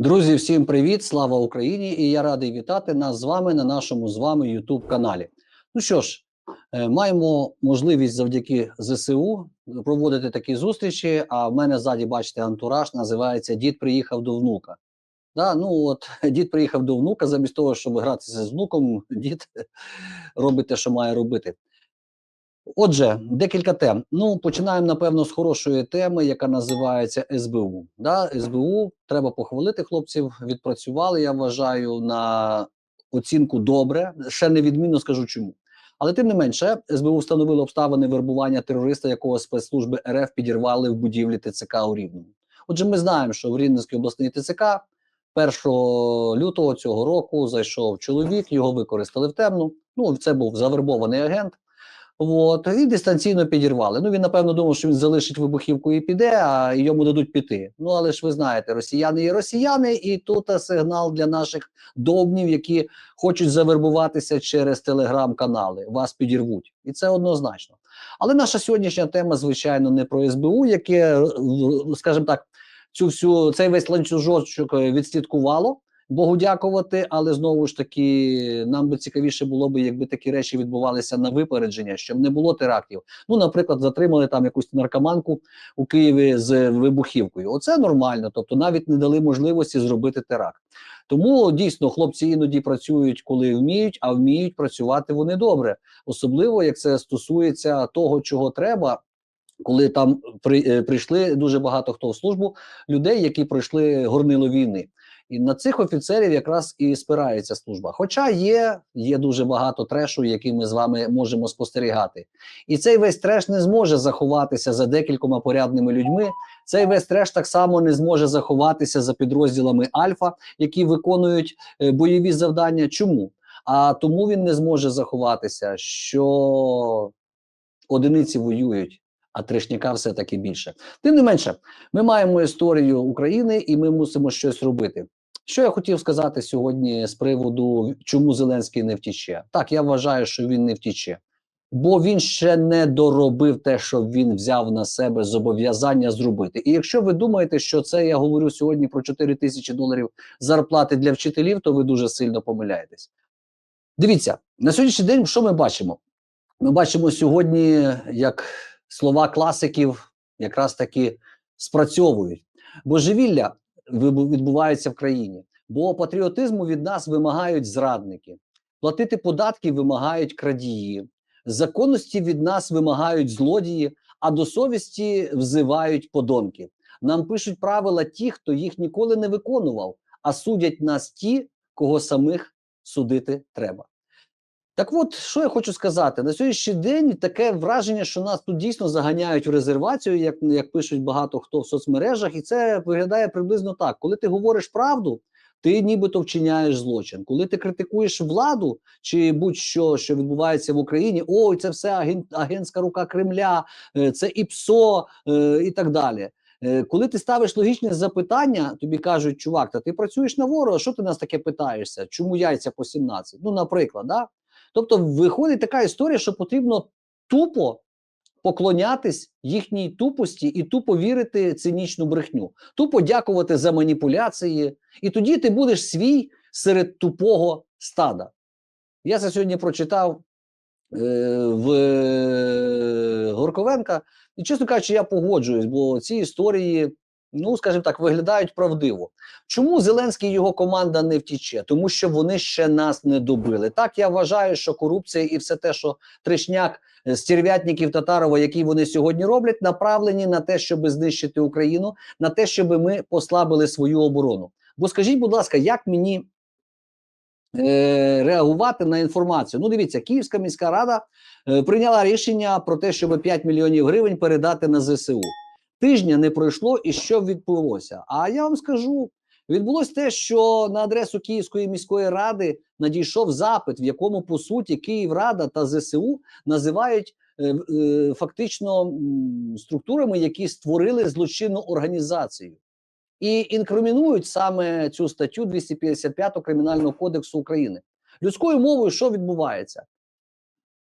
Друзі, всім привіт! Слава Україні! І я радий вітати нас з вами на нашому з вами youtube каналі. Ну що ж, е, маємо можливість завдяки ЗСУ проводити такі зустрічі. А в мене ззаді, бачите, антураж називається Дід приїхав до внука. Да, ну от дід приїхав до внука, замість того, щоб гратися з внуком, дід робить те, що має робити. Отже, декілька тем. Ну, починаємо, напевно, з хорошої теми, яка називається СБУ. Да, СБУ треба похвалити хлопців. Відпрацювали, я вважаю, на оцінку добре. Ще невідмінно скажу чому. Але тим не менше, СБУ встановило обставини вербування терориста, якого спецслужби РФ підірвали в будівлі ТЦК у Рівному. Отже, ми знаємо, що в Рівненській обласній ТЦК 1 лютого цього року зайшов чоловік, його використали в темну. Ну, це був завербований агент. От, і дистанційно підірвали. Ну він напевно думав, що він залишить вибухівку і піде, а йому дадуть піти. Ну але ж ви знаєте, росіяни є росіяни, і тут сигнал для наших довбнів, які хочуть завербуватися через телеграм-канали. Вас підірвуть, і це однозначно. Але наша сьогоднішня тема, звичайно, не про СБУ, яке, скажімо так, цю всю цей весь ланцюжочок відслідкувало. Богу дякувати, але знову ж таки нам би цікавіше було б, якби такі речі відбувалися на випередження, щоб не було терактів. Ну, наприклад, затримали там якусь наркоманку у Києві з вибухівкою. Оце нормально, тобто навіть не дали можливості зробити теракт. Тому дійсно хлопці іноді працюють, коли вміють, а вміють працювати вони добре, особливо як це стосується того, чого треба. Коли там при, е, прийшли дуже багато хто в службу людей, які пройшли горнило війни. І на цих офіцерів якраз і спирається служба. Хоча є є дуже багато трешу, який ми з вами можемо спостерігати. І цей весь треш не зможе заховатися за декількома порядними людьми. Цей весь треш так само не зможе заховатися за підрозділами Альфа, які виконують е, бойові завдання. Чому? А тому він не зможе заховатися, що одиниці воюють а трешняка все таки більше. Тим не менше, ми маємо історію України і ми мусимо щось робити. Що я хотів сказати сьогодні з приводу, чому Зеленський не втіче? Так, я вважаю, що він не втіче, бо він ще не доробив те, що він взяв на себе зобов'язання зробити. І якщо ви думаєте, що це я говорю сьогодні про 4 тисячі доларів зарплати для вчителів, то ви дуже сильно помиляєтесь. Дивіться, на сьогоднішній день, що ми бачимо? Ми бачимо сьогодні, як слова класиків якраз таки спрацьовують. Божевілля відбувається в країні, бо патріотизму від нас вимагають зрадники, платити податки вимагають крадії, законності від нас вимагають злодії, а до совісті взивають подонки. Нам пишуть правила ті, хто їх ніколи не виконував, а судять нас ті, кого самих судити треба. Так от, що я хочу сказати, на сьогоднішній день таке враження, що нас тут дійсно заганяють в резервацію, як як пишуть багато хто в соцмережах, і це виглядає приблизно так: коли ти говориш правду, ти нібито вчиняєш злочин. Коли ти критикуєш владу чи будь-що, що відбувається в Україні, ой, це все агент, агентська рука Кремля, е, це ІПСО е, і так далі. Е, коли ти ставиш логічне запитання, тобі кажуть, чувак, та ти працюєш на ворога, що ти нас таке питаєшся? Чому яйця по 17? Ну, наприклад, да? Тобто, виходить така історія, що потрібно тупо поклонятись їхній тупості і тупо вірити цинічну брехню, тупо дякувати за маніпуляції, і тоді ти будеш свій серед тупого стада. Я це сьогодні прочитав е, в е, Горковенка, і, чесно кажучи, я погоджуюсь, бо ці історії ну скажімо так, виглядають правдиво. Чому Зеленський і його команда не втіче? Тому що вони ще нас не добили. Так я вважаю, що корупція і все те, що Тришняк, е, стерв'ятників Татарова, які вони сьогодні роблять, направлені на те, щоб знищити Україну, на те, щоб ми послабили свою оборону. Бо скажіть, будь ласка, як мені е, реагувати на інформацію? Ну, дивіться, Київська міська рада е, прийняла рішення про те, щоб 5 мільйонів гривень передати на ЗСУ тижня не пройшло, і що відбулося? А я вам скажу: відбулося те, що на адресу Київської міської ради надійшов запит, в якому по суті Київрада та ЗСУ називають е, е, фактично структурами, які створили злочинну організацію. І інкримінують саме цю статтю 255 Кримінального кодексу України. Людською мовою, що відбувається?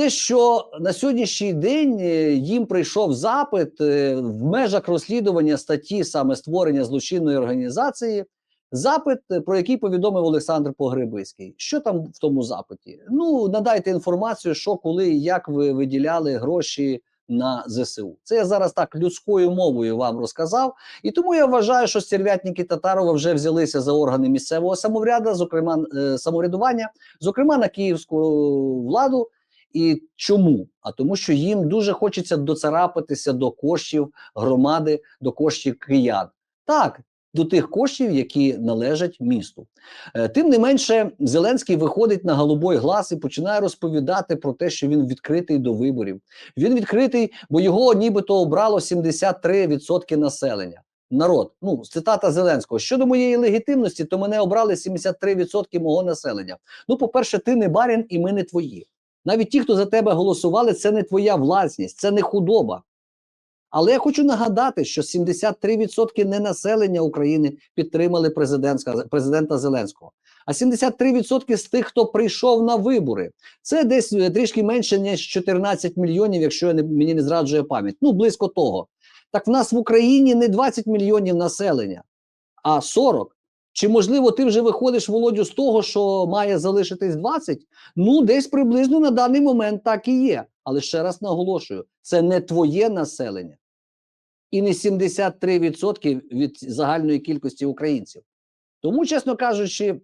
Те, що на сьогоднішній день е, їм прийшов запит е, в межах розслідування статті саме створення злочинної організації, Запит, е, про який повідомив Олександр Погребиський. Що там в тому запиті? Ну, надайте інформацію, що, коли і як ви виділяли гроші на ЗСУ. Це я зараз так людською мовою вам розказав. І тому я вважаю, що стерв'ятники Татарова вже взялися за органи місцевого самовряду, зокрема самоврядування, зокрема на київську владу. І чому? А тому, що їм дуже хочеться доцарапатися до коштів громади, до коштів киян. Так, до тих коштів, які належать місту. Е, Тим не менше, Зеленський виходить на голубой глас і починає розповідати про те, що він відкритий до виборів. Він відкритий, бо його нібито обрало 73% населення. Народ, ну цитата Зеленського щодо моєї легітимності, то мене обрали 73% мого населення. Ну, по-перше, ти не барін, і ми не твої. Навіть ті, хто за тебе голосували, це не твоя власність, це не худоба. Але я хочу нагадати, що 73% не населення України підтримали президента Зеленського. А 73% з тих, хто прийшов на вибори, це десь е, трішки менше ніж 14 мільйонів, якщо я не, мені не зраджує пам'ять. Ну близько того. Так в нас в Україні не 20 мільйонів населення, а 40. Чи можливо ти вже виходиш Володю з того, що має залишитись 20? Ну, десь приблизно на даний момент так і є. Але ще раз наголошую: це не твоє населення і не 73% від загальної кількості українців. Тому, чесно кажучи,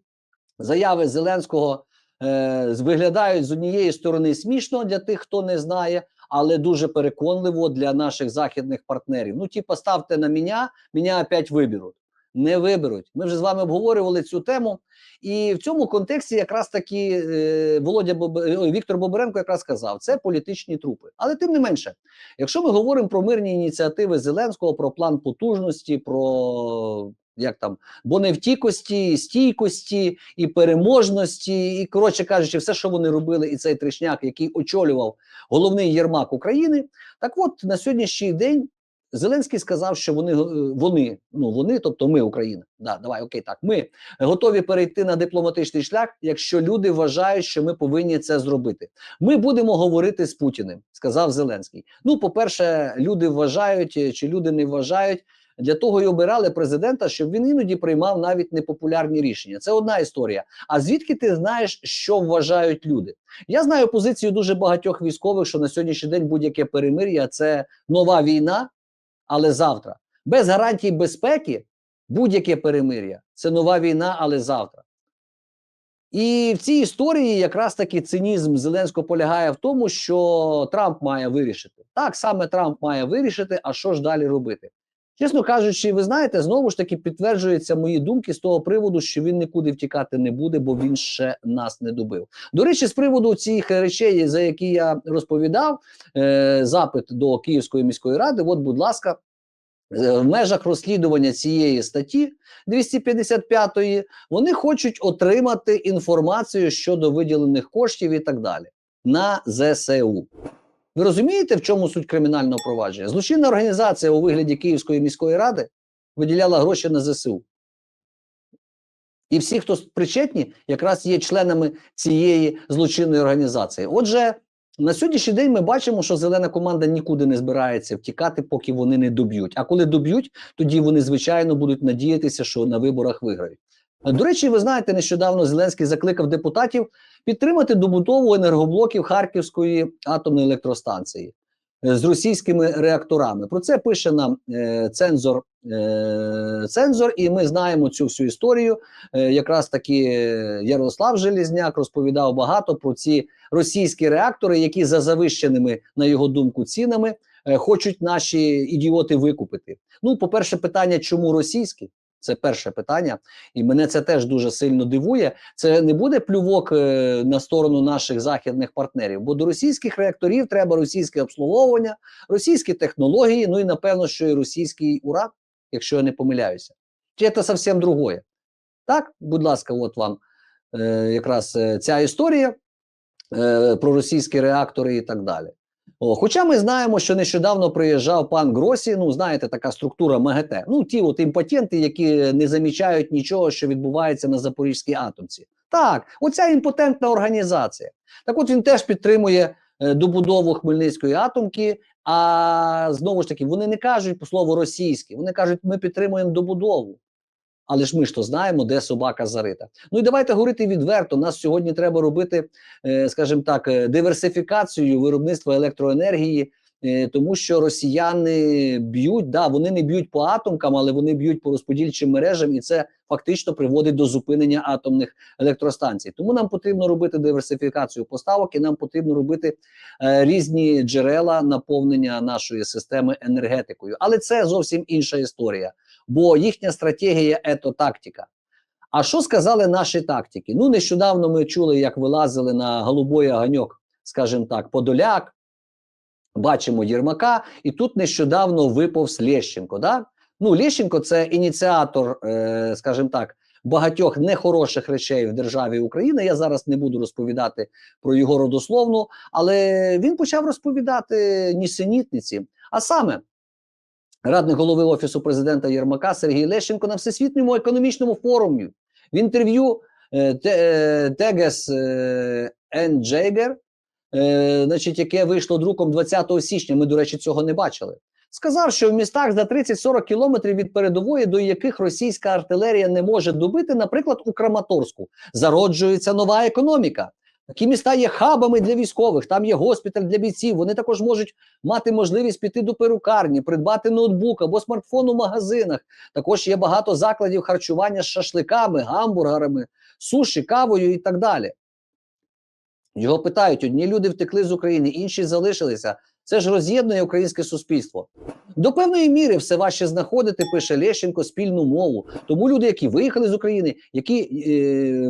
заяви Зеленського е, виглядають з однієї сторони смішно для тих, хто не знає, але дуже переконливо для наших західних партнерів. Ну, типа, ставте на мене, мене опять виберуть. Не виберуть. Ми вже з вами обговорювали цю тему, і в цьому контексті якраз таки е, Володя Боб... Віктор Бобренко якраз сказав, це політичні трупи. Але тим не менше, якщо ми говоримо про мирні ініціативи Зеленського, про план потужності, про як там боневтікості, стійкості і переможності, і коротше кажучи, все, що вони робили, і цей тришняк, який очолював головний єрмак України. Так, от на сьогоднішній день Зеленський сказав, що вони е, вони, ну вони, тобто ми, Україна, да, давай, окей, так. Ми готові перейти на дипломатичний шлях, якщо люди вважають, що ми повинні це зробити. Ми будемо говорити з Путіним, сказав Зеленський. Ну, по-перше, люди вважають е, чи люди не вважають. Для того й обирали президента, щоб він іноді приймав навіть непопулярні рішення. Це одна історія. А звідки ти знаєш, що вважають люди? Я знаю позицію дуже багатьох військових, що на сьогоднішній день будь-яке перемир'я це нова війна, але завтра. Без гарантій безпеки будь-яке перемир'я це нова війна, але завтра. І в цій історії якраз таки цинізм Зеленського полягає в тому, що Трамп має вирішити. Так саме Трамп має вирішити, а що ж далі робити. Чесно кажучи, ви знаєте, знову ж таки підтверджуються мої думки з того приводу, що він нікуди втікати не буде, бо він ще нас не добив. До речі, з приводу цих речей, за які я розповідав, е, запит до Київської міської ради. От, будь ласка, е, в межах розслідування цієї статті 255 вони хочуть отримати інформацію щодо виділених коштів і так далі на ЗСУ. Ви розумієте, в чому суть кримінального провадження? Злочинна організація у вигляді Київської міської ради виділяла гроші на ЗСУ. І всі, хто причетні, якраз є членами цієї злочинної організації. Отже, на сьогоднішній день ми бачимо, що зелена команда нікуди не збирається втікати, поки вони не доб'ють. А коли доб'ють, тоді вони звичайно будуть надіятися, що на виборах виграють. До речі, ви знаєте, нещодавно Зеленський закликав депутатів підтримати добудову енергоблоків Харківської атомної електростанції е, з російськими реакторами. Про це пише нам е, цензор, е, цензор, і ми знаємо цю всю історію. Е, якраз таки е, Ярослав Желізняк розповідав багато про ці російські реактори, які за завищеними, на його думку, цінами е, хочуть наші ідіоти викупити. Ну, по-перше, питання, чому російські? Це перше питання, і мене це теж дуже сильно дивує. Це не буде плювок е, на сторону наших західних партнерів, бо до російських реакторів треба російське обслуговування, російські технології, ну і напевно, що і російський уран, якщо я не помиляюся. Чи це зовсім другое? Так, будь ласка, от вам е, якраз е, ця історія е, про російські реактори і так далі. О, хоча ми знаємо, що нещодавно приїжджав пан Гросі, ну знаєте, така структура МАГАТЕ. Ну, ті от імпотенти, які не замічають нічого, що відбувається на Запорізькій атомці. Так, оця імпотентна організація. Так от він теж підтримує е, добудову Хмельницької атомки. А знову ж таки, вони не кажуть по слову російське, вони кажуть, ми підтримуємо добудову. Але ж ми ж то знаємо, де собака зарита. Ну і давайте говорити відверто. Нас сьогодні треба робити, е, скажімо так, е, диверсифікацію виробництва електроенергії, тому що росіяни б'ють, да, вони не б'ють по атомкам, але вони б'ють по розподільчим мережам, і це фактично приводить до зупинення атомних електростанцій. Тому нам потрібно робити диверсифікацію поставок, і нам потрібно робити е, різні джерела наповнення нашої системи енергетикою. Але це зовсім інша історія, бо їхня стратегія ето тактика. А що сказали наші тактики? Ну, нещодавно ми чули, як вилазили на голубой оганьок, скажімо так, Подоляк. Бачимо Єрмака, і тут нещодавно виповз Лещенко. Да? Ну, Лещенко це ініціатор, е, скажімо так, багатьох нехороших речей в державі Україна. Я зараз не буду розповідати про його родословну, але він почав розповідати нісенітниці. А саме, радник голови офісу президента Єрмака Сергій Лещенко на всесвітньому економічному форумі в інтерв'ю е, е, Тегес е, Ен Джейгер, е, значить, яке вийшло друком 20 січня. Ми, до речі, цього не бачили. Сказав, що в містах за 30-40 кілометрів від передової, до яких російська артилерія не може добити, наприклад, у Краматорську, зароджується нова економіка. Такі міста є хабами для військових, там є госпіталь для бійців. Вони також можуть мати можливість піти до перукарні, придбати ноутбук або смартфон у магазинах. Також є багато закладів харчування з шашликами, гамбургерами, суші, кавою і так далі. Його питають: одні люди втекли з України, інші залишилися. Це ж роз'єднує українське суспільство. До певної міри все важче знаходити, пише Лещенко, спільну мову. Тому люди, які виїхали з України, які е,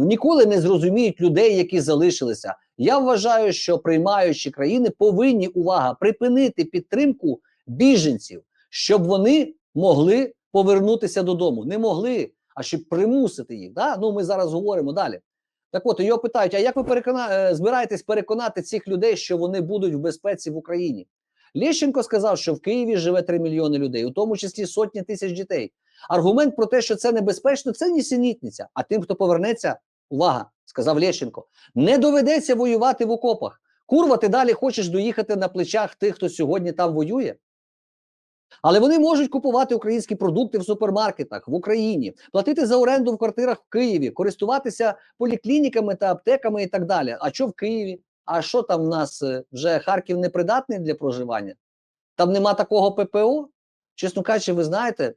ніколи не зрозуміють людей, які залишилися. Я вважаю, що приймаючі країни повинні увага припинити підтримку біженців, щоб вони могли повернутися додому. Не могли, а щоб примусити їх. Да? Ну ми зараз говоримо далі. Так от його питають: а як ви перекона... е, збираєтесь переконати цих людей, що вони будуть в безпеці в Україні? Лещенко сказав, що в Києві живе 3 мільйони людей, у тому числі сотні тисяч дітей. Аргумент про те, що це небезпечно, це нісенітниця. А тим, хто повернеться, увага, сказав Лещенко, не доведеться воювати в окопах. Курва, ти далі хочеш доїхати на плечах тих, хто сьогодні там воює. Але вони можуть купувати українські продукти в супермаркетах в Україні, платити за оренду в квартирах в Києві, користуватися поліклініками та аптеками і так далі. А що в Києві? А що там в нас е, вже Харків непридатний для проживання? Там нема такого ППО? Чесно кажучи, ви знаєте,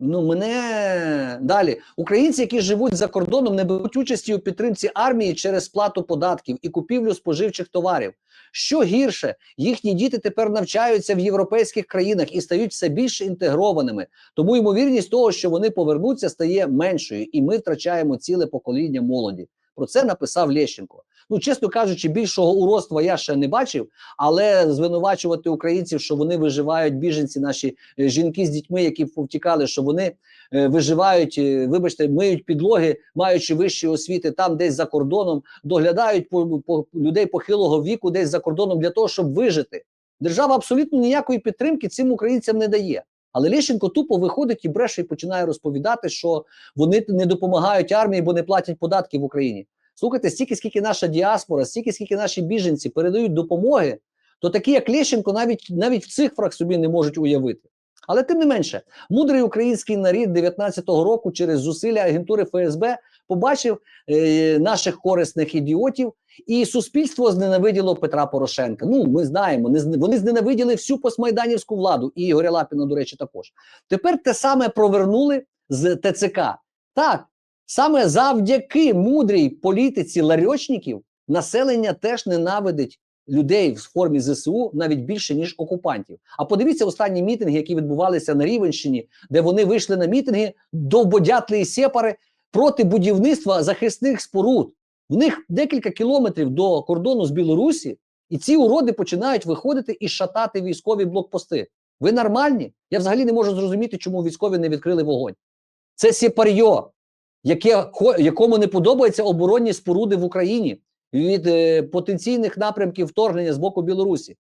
ну мене далі. Українці, які живуть за кордоном, не беруть участі у підтримці армії через сплату податків і купівлю споживчих товарів. Що гірше, їхні діти тепер навчаються в європейських країнах і стають все більш інтегрованими. Тому ймовірність того, що вони повернуться, стає меншою, і ми втрачаємо ціле покоління молоді. Про це написав Лещенко. Ну, чесно кажучи, більшого уродства я ще не бачив, але звинувачувати українців, що вони виживають, біженці, наші е, жінки з дітьми, які повтікали, що вони е, виживають, е, вибачте, миють підлоги, маючи вищі освіти там, десь за кордоном, доглядають по, по людей похилого віку, десь за кордоном для того, щоб вижити. Держава абсолютно ніякої підтримки цим українцям не дає. Але Лещенко тупо виходить і бреше і починає розповідати, що вони не допомагають армії, бо не платять податки в Україні. Слухайте, стільки, скільки наша діаспора, стільки, скільки наші біженці передають допомоги, то такі, як Лещенко, навіть навіть в цифрах собі не можуть уявити. Але тим не менше, мудрий український нарід 19-го року через зусилля агентури ФСБ побачив е, наших корисних ідіотів, і суспільство зненавиділо Петра Порошенка. Ну, ми знаємо, не вони зненавиділи всю постмайданівську владу, і Ігоря Лапіна, до речі, також. Тепер те саме провернули з ТЦК. Так, саме завдяки мудрій політиці ларьочників населення теж ненавидить людей в формі ЗСУ навіть більше ніж окупантів. А подивіться останні мітинги, які відбувалися на Рівенщині, де вони вийшли на мітинги довбодятли і сепари проти будівництва захисних споруд. В них декілька кілометрів до кордону з Білорусі, і ці уроди починають виходити і шатати військові блокпости. Ви нормальні? Я взагалі не можу зрозуміти, чому військові не відкрили вогонь. Це сепарьо, яке, якому не подобаються оборонні споруди в Україні від е, потенційних напрямків вторгнення з боку Білорусі.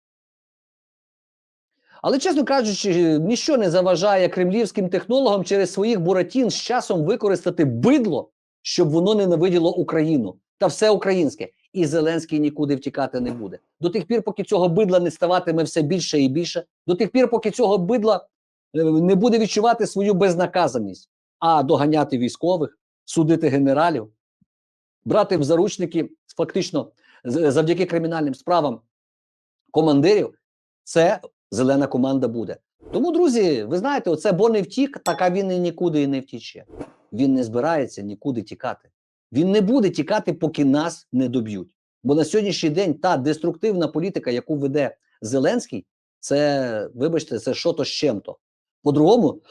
Але, чесно кажучи, ніщо не заважає кремлівським технологам через своїх буратін з часом використати бидло, щоб воно ненавиділо Україну та все українське. І Зеленський нікуди втікати не буде. До тих пір, поки цього бидла не ставатиме все більше і більше, до тих пір, поки цього бидла е, не буде відчувати свою безнаказаність. а доганяти військових, судити генералів, брати в заручники фактично завдяки кримінальним справам командирів, це зелена команда буде. Тому, друзі, ви знаєте, оце бо не втік, так а він і нікуди і не втіче. Він не збирається нікуди тікати. Він не буде тікати, поки нас не доб'ють. Бо на сьогоднішній день та деструктивна політика, яку веде Зеленський, це, вибачте, це що то з чим-то. По-другому,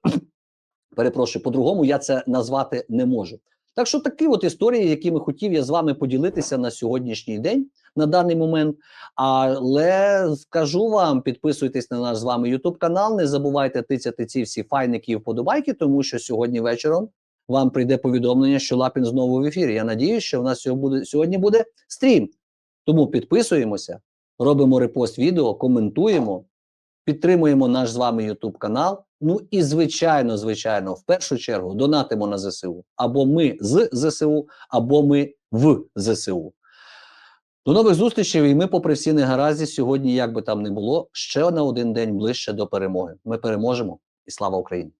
перепрошую, по-другому я це назвати не можу. Так що такі от історії, якими хотів я з вами поділитися на сьогоднішній день, на даний момент. Але скажу вам, підписуйтесь на наш з вами YouTube канал. Не забувайте тицяти ці всі файники і вподобайки, тому що сьогодні вечором вам прийде повідомлення, що Лапін знову в ефірі. Я надіюсь, що в нас сьогодні буде стрім. Тому підписуємося, робимо репост відео, коментуємо, підтримуємо наш з вами YouTube канал. Ну і звичайно, звичайно, в першу чергу донатимо на ЗСУ. Або ми з ЗСУ, або ми в ЗСУ. До нових зустрічей, і ми, попри всі негаразді, сьогодні, як би там не було, ще на один день ближче до перемоги. Ми переможемо і слава Україні!